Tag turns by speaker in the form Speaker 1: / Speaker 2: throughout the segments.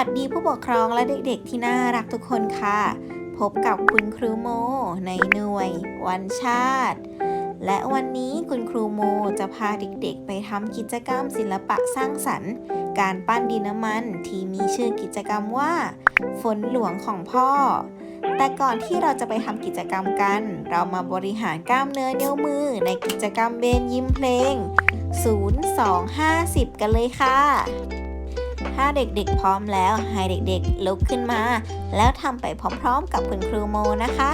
Speaker 1: สวัสดีผู้ปกครองและเด็กๆที่น่ารักทุกคนค่ะ พบกับคุณครูโม ในหน่วย วันชาติ และวันนี้คุณครูโมจะพาเด็กๆ ไปทำกิจกรรมศิลปะสร้างสรรค์ การปั้นดินน้ำมันที่มีชื่อกิจกรรมว่า ฝนหลวงของพ่อ แต่ก่อนที่เราจะไปทำกิจกรรมกัน เรามาบริหารกล้ามเนื้อนิ้วมือ ในกิจกรรมเบนยิมเพลง 0250 กันเลยค่ะ ถ้าเด็กๆพร้อมแล้วให้เด็กๆลุกขึ้นมา แล้วทำไปพร้อมๆกับคุณครูโมนะคะ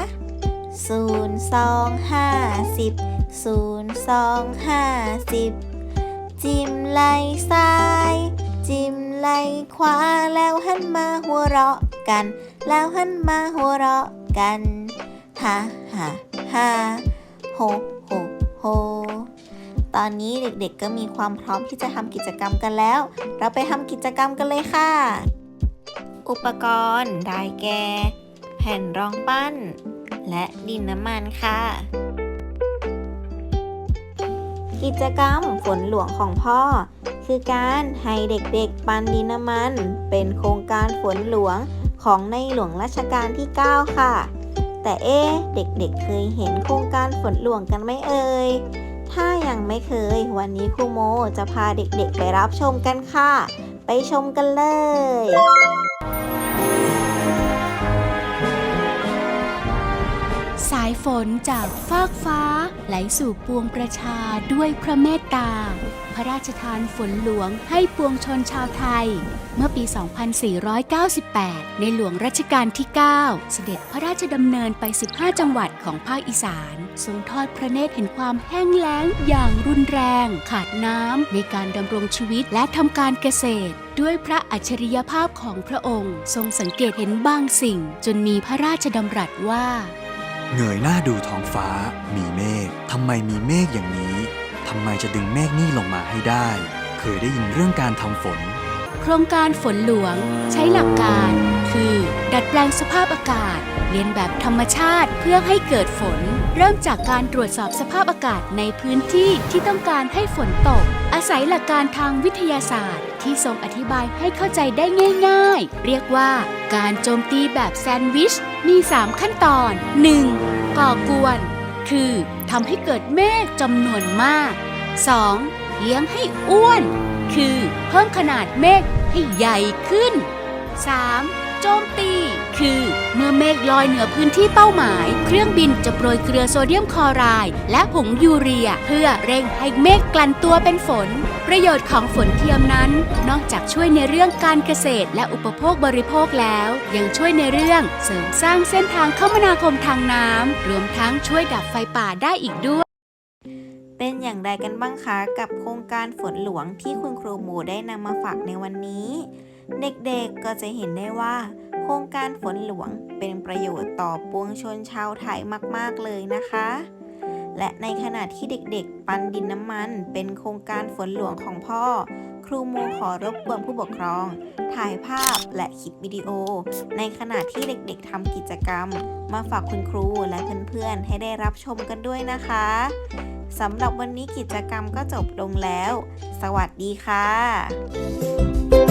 Speaker 1: 0 2 5 10 0 2 5 10 จิ้มไหลซ้าย จิ้มไหลขวาแล้วหันมาหัวเราะกัน แล้วหันมาหัวเราะกันฮ่าฮ่าฮ่าโฮโฮโฮ ตอนนี้เด็กๆก็มีความพร้อมที่จะทำกิจกรรมกันแล้ว เราไปทำกิจกรรมกันเลยค่ะ อุปกรณ์ได้แก่ แผ่นรองปั้น และดินน้ำมันค่ะ กิจกรรมฝนหลวงของพ่อ คือการให้เด็กๆปั้นดินน้ำมัน เป็นโครงการฝนหลวงของในหลวงรัชกาลที่ 9 ค่ะ แต่เอ๊เด็กๆเคยเห็นโครงการฝนหลวงกันไหมเอ่ย ถ้ายังไม่เคย วันนี้ครูโมจะพาเด็กๆไปรับชมกันค่ะ ไปชมกันเล
Speaker 2: ย ฝนจากฟากฟ้า ไหลสู่ปวงประชาด้วยพระเมตตา พระราชทานฝนหลวงให้ปวงชนชาวไทย เมื่อปี 2498 ในหลวงรัชกาลที่ 9 เสด็จพระราชดำเนินไป 15 จังหวัดของภาคอีสาน ทรงทอดพระเนตรเห็นความแห้งแล้งอย่างรุนแรง ขาดน้ำในการดำรงชีวิตและทำการเกษตรด้วยพระอัจฉริยภาพของพระองค์ ทรงสังเกตเห็นบางสิ่ง จนมีพระราชดำรัสว่า
Speaker 3: เงยหน้าดูท้องฟ้า มีเมฆทำไมมีเมฆอย่างนี้ทำไมจะดึงเมฆนี่ลงมาให้ได้ เคยได้ยินเรื่องการทำฝน
Speaker 2: โครงการฝนหลวงใช้หลักการ คือ ดัดแปลงสภาพอากาศ เรียนแบบธรรมชาติเพื่อให้เกิดฝน เริ่มจากการตรวจสอบสภาพอากาศในพื้นที่ที่ต้องการให้ฝนตก อาศัยหลักการทางวิทยาศาสตร์ ที่ทรงอธิบายให้เข้าใจได้ง่าย ๆ เรียกว่าการโจมตีแบบแซนด์วิช มี 3 ขั้นตอน 1. ก่อกวน คือทำให้เกิดเมฆจำนวนมาก 2. เลี้ยงให้อ้วน คือเพิ่มขนาดเมฆให้ใหญ่ขึ้น 3. โจมตี คือเมื่อเมฆลอยเหนือพื้นที่เป้าหมาย เครื่องบินจะโปรยเกลือโซเดียมคลอไรด์และผงยูเรีย เพื่อเร่งให้เมฆกลั่นตัวเป็นฝน ประโยชน์ของฝนเทียมนั้น นอกจากช่วยในเรื่องการเกษตรและอุปโภคบริโภคแล้ว ยังช่วยในเรื่องเสริมสร้างเส้นทางคมนาคมทางน้ำรวมทั้งช่วยดับไฟป่าได้อีกด้วย
Speaker 1: เป็นอย่างไรกันบ้างคะ กับโครงการฝนหลวงที่คุณครูหมูได้นำมาฝากในวันนี้ เด็กๆก็จะเห็นได้ว่า โครงการฝนหลวงเป็นประโยชน์ต่อปวงชนชาวไทยมาก ๆ เลยนะคะ และในขณะที่เด็กๆ ปั้นดินน้ำมัน เป็นโครงการฝนหลวงของพ่อ ครูโมขอรบกวนผู้ปกครอง ถ่ายภาพและคลิปวิดีโอ ในขณะที่เด็กๆทำกิจกรรม มาฝากคุณครูและเพื่อนๆ ให้ได้รับชมกันด้วยนะคะสำหรับวันนี้กิจกรรมก็จบลงแล้ว สวัสดีค่ะ